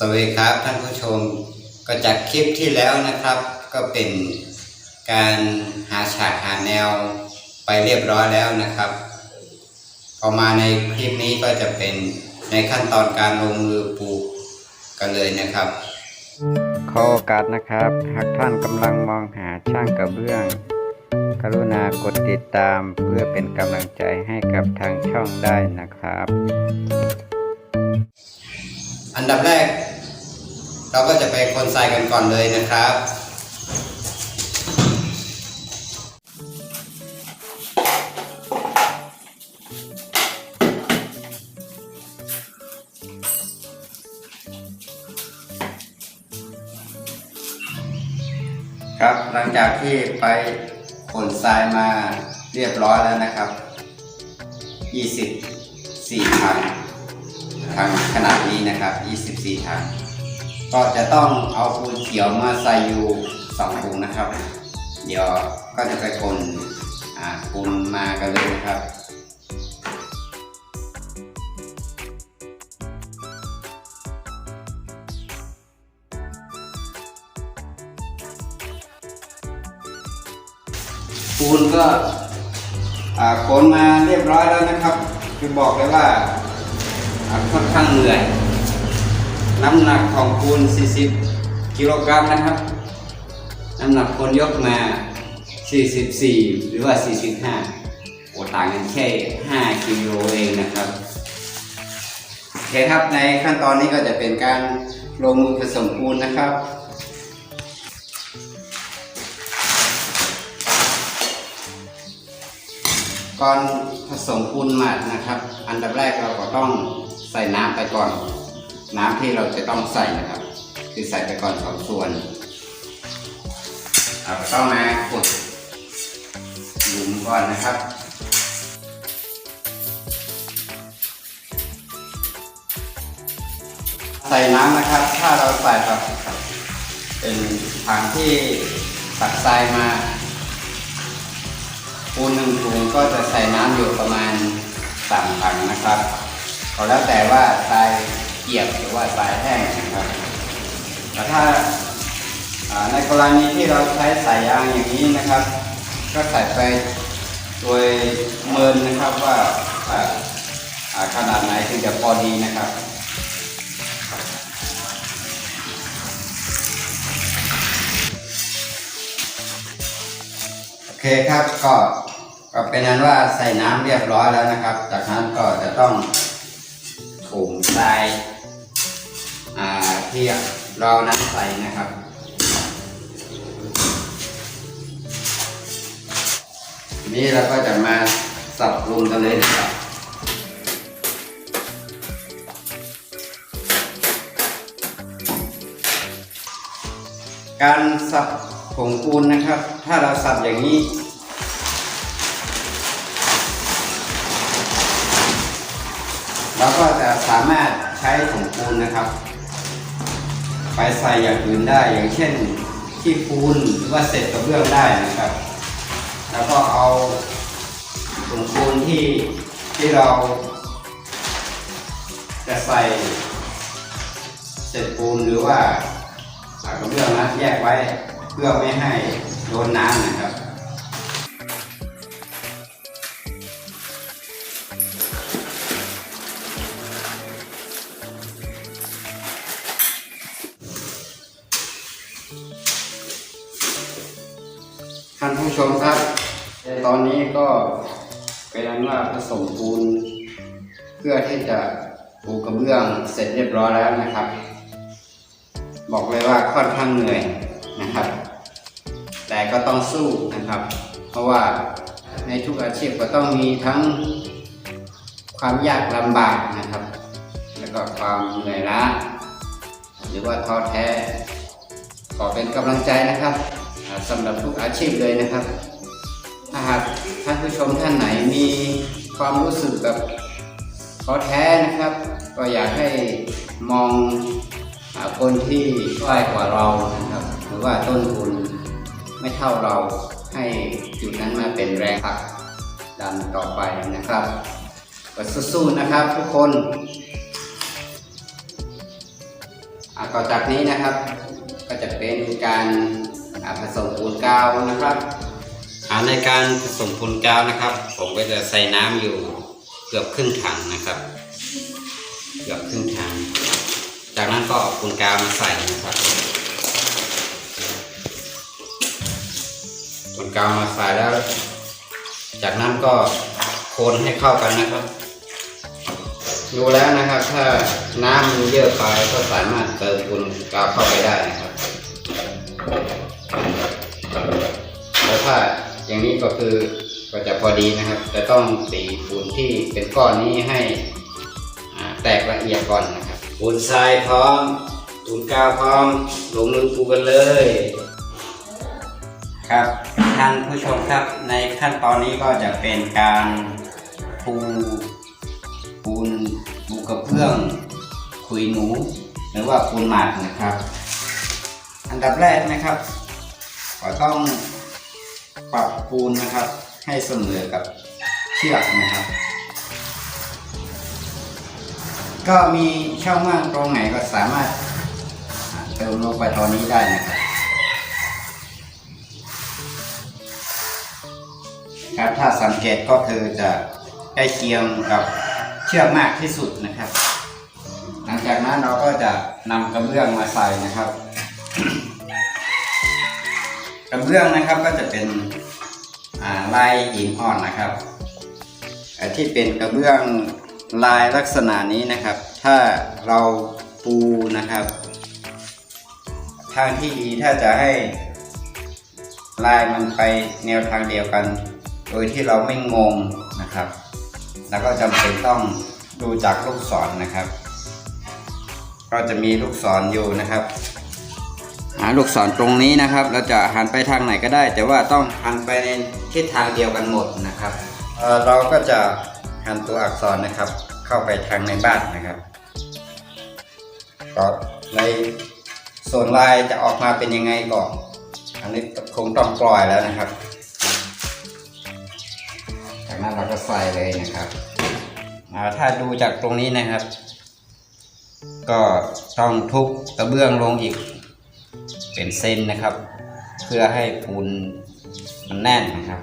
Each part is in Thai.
สวัสดีครับท่านผู้ชมก็จากคลิปที่แล้วนะครับ ก็เป็นการหาฉากหาแนวไปเรียบร้อยแล้วนะครับพอมาในคลิปนี้ก็จะเป็นในขั้นตอนการลงมือปลูกกันเลยนะครับขอโอกาสนะครับ หากท่านกำลังมองหาช่างกระเบื้อง กรุณากดติดตามเพื่อเป็นกำลังใจให้กับทางช่องได้นะครับ อันดับแรก เราก็จะไปคนทรายกันก่อนเลยนะครับครับหลังจากที่ไปขนทรายมาเรียบร้อยแล้วนะครับ 24ถัง ถังขนาดนี้นะครับ 24 ถัง ก็จะต้องเอาปูนเขียวมาใส่อยู่สองถุงนะครับ เดี๋ยวก็จะไปคนอ่าปูนมากันเลยนะครับปูนก็ขนมาเรียบร้อยแล้วนะครับ คือบอกเลยว่า ค่อนข้างเหนื่อย น้ำหนักของปูน40 กิโลกรัมนะครับ น้ำหนักคนยกมา 44 หรือว่า 45โอ้ต่างกันแค่ 5 กิโลเองนะครับโอเคครับในขั้นตอนนี้ก็จะเป็นการลงมือผสมปูนนะครับ ก่อนผสมปูนหมักนะครับ อันดับแรกเราก็ต้องใส่น้ำไปก่อน น้ำที่เราจะต้องใส่นะครับ คือใส่ไปก่อนสองส่วนเราก็ต้องมาขุดหลุมก่อนนะครับใส่น้ำนะครับ ถ้าเราใส่แบบเป็นถังที่ตักทรายมา ปูนหนึ่งถุงก็จะใส่น้ำอยู่ประมาณสามถังนะครับก็แล้วแต่ว่าทรายเกียบหรือว่าทรายแห้งนะครับแต่ถ้าในกรณีที่เราใช้สายยางอย่างนี้นะครับ ก็ใส่ไปโดยเมินนะครับว่าขนาดไหนถึงจะพอดีนะครับโอเคครับก็ ก็เป็นนั้นว่าใส่น้ำเรียบร้อยแล้วนะครับ จากนั้นก็จะต้องถุงทรายอ่าที่เรานัดใส่นะครับนี้เราก็จะมาสับรวมกันเลยนะครับการสับผงปูนนะครับ ถ้าเราสับอย่างนี้ เราก็จะสามารถใช้ผงปูนนะครับ ไปใส่อย่างอื่นได้อย่างเช่นที่ปูนหรือว่าเศษกระเบื้องได้นะครับ แล้วก็เอาผงปูนที่ที่เรา จะใส่เศษปูนหรือว่าอ่ากระเบื้องนะแยกไว้เพื่อไม่ให้โดนน้ำนะครับ ท่านผู้ชมครับ ตอนนี้ก็เป็นอันว่าผสมปูน เพื่อที่จะปูกระเบื้องเสร็จเรียบร้อยแล้วนะครับ บอกเลยว่าค่อนข้างเหนื่อยนะครับ แต่ก็ต้องสู้นะครับ เพราะว่าในทุกอาชีพก็ต้องมีทั้งความยากลำบากนะครับ แล้วก็ความเหนื่อยล้าหรือว่าท้อแท้ขอเป็นกำลังใจนะครับ สำหรับทุกอาชีพเลยนะครับ ถ้าหากท่านผู้ชมท่านไหนมีความรู้สึกแบบท้อแท้นะครับ ก็อยากให้มองคนที่ด้อยกว่าเรานะครับ หรือว่าต้นทุนไม่เท่าเราให้จุดนั้นมาเป็นแรงผลักดันต่อไปนะครับก็สู้ๆนะครับทุกคนต่อจากนี้นะครับก็จะเป็นการ ผสมปูนกาวนะครับในการผสมปูนกาวนะครับ ผมก็จะใส่น้ำอยู่เกือบครึ่งถังนะครับ เกือบครึ่งถัง จากนั้นก็เอาปูนกาวมาใส่นะครับปูนกาวมาใส่แล้ว จากนั้นก็คนให้เข้ากันนะครับดูแล้วนะครับ ถ้าน้ำมันเยอะไปก็สามารถเติมปูนกาวเข้าไปได้นะครับ วถ้าอย่างนี้ก็คือก็จะพอดีนะครับ จะต้องตีปูนที่เป็นก้อนนี้ให้อ่าแตกละเอียดก่อนนะครับปูนทรายพร้อมปูนกาวพร้อมลงมือปูกันเลย ครับท่านผู้ชมครับในขั้นตอนนี้ก็จะเป็นการปูปูนปูกระเพื่องคุยหนู หรือว่าปูนหมักนะครับ อันดับแรกนะครับ ก็ต้อง ปรับปูนนะครับ ให้เสมอกับเชือกนะครับ ก็มีช่องว่างตรงไหนก็สามารถเติมลงไปตอนนี้ได้นะครับ ครับถ้าสังเกตก็คือจะใกล้เคียงกับเชือกมากที่สุดนะครับ หลังจากนั้นเราก็จะนำกระเบื้องมาใส่นะครับ กระเบื้องนะครับก็จะเป็นลายหินอ่อนนะครับที่เป็นกระเบื้องลายลักษณะนี้นะครับ ถ้าเราปูนะครับ ทางที่ดีถ้าจะให้ลายมันไปแนวทางเดียวกัน โดยที่เราไม่งงนะครับ แล้วก็จำเป็นต้องดูจากลูกศรนะครับ ก็จะมีลูกศรอยู่นะครับ ลูกศรตรงนี้นะครับ เราจะหันไปทางไหนก็ได้ แต่ว่าต้องหันไปในทิศทางเดียวกันหมดนะครับเเราก็จะหันตัวอักษรนะครับ เข้าไปทางในบ้านนะครับก็ในส่วนลายจะออกมาเป็นยังไงก่อนอันนี้คงต้องปล่อยแล้วนะครับ จากนั้นเราก็ใส่เลยนะครับถ้าดูจากตรงนี้นะครับ ก็ต้องทุบกระเบื้องลงอีก เป็นเส้นนะครับ เพื่อให้ปูนมันแน่นนะครับ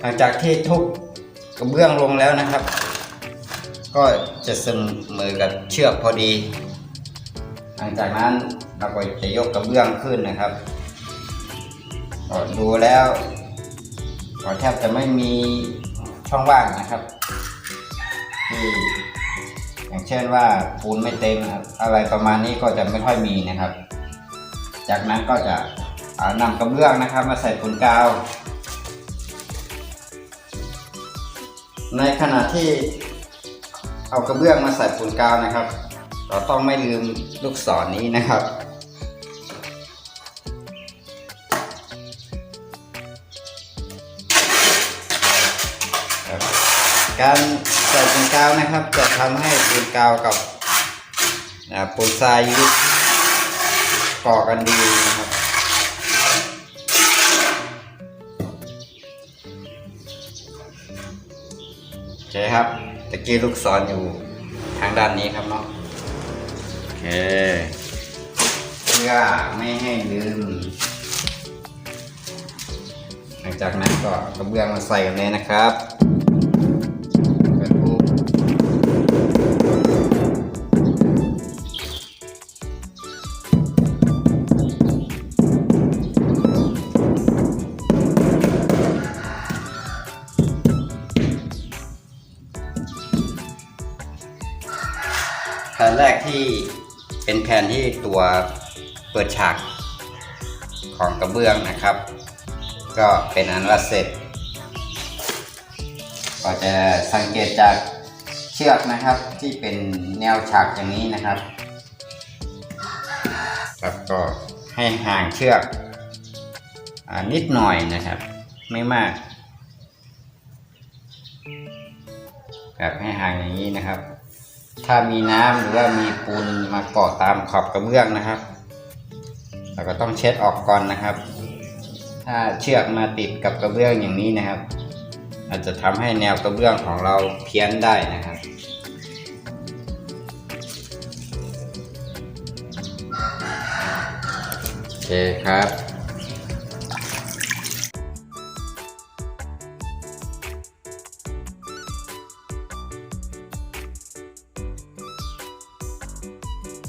หลังจากที่ทุบกระเบื้องลงแล้วนะครับ ก็จะเสมอกับเชือกพอดี หลังจากนั้นเราก็จะยกกระเบื้องขึ้นนะครับดูแล้วก็แทบจะไม่มีช่องว่างนะครับ ที่อย่างเช่นว่าปูนไม่เต็มนะครับ อะไรประมาณนี้ก็จะไม่ค่อยมีนะครับ จากนั้นก็จะนำกระเบื้องนะครับ มาใส่ปูนกาว ในขณะที่เอากระเบื้องมาใส่ปูนกาวนะครับ เราต้องไม่ลืมลูกศรนนี้นะครับ การใส่ปูนกาวนะครับ จะทำให้ปูนกาวกับปูนทรายยึดก่อกันดีนะครับโอเคครับตะกี้ลูกศรอยู่ทางด้านนี้ครับเนาะโอเคเพื่อไม่ให้ลืมหลังจากนั้นก็กระเบื้องมาใส่กันเลยนะครับ แผนที่ตัวเปิดฉากของกระเบื้องนะครับ ก็เป็นอันว่าเสร็จ ก็จะสังเกตจากเชือกนะครับที่เป็นแนวฉากอย่างนี้นะครับแล้วก็ให้ห่างเชือกอนิดหน่อยนะครับ ไม่มาก แบบให้ห่างอย่างนี้นะครับ ถ้ามีน้ำหรือว่ามีปูนมาเกาะตามขอบกระเบื้องนะครับ เราก็ต้องเช็ดออกก่อนนะครับ ถ้าเชือกมาติดกับกระเบื้องอย่างนี้นะครับ อาจจะทำให้แนวกระเบื้องของเราเพี้ยนได้นะครับโอเคครับ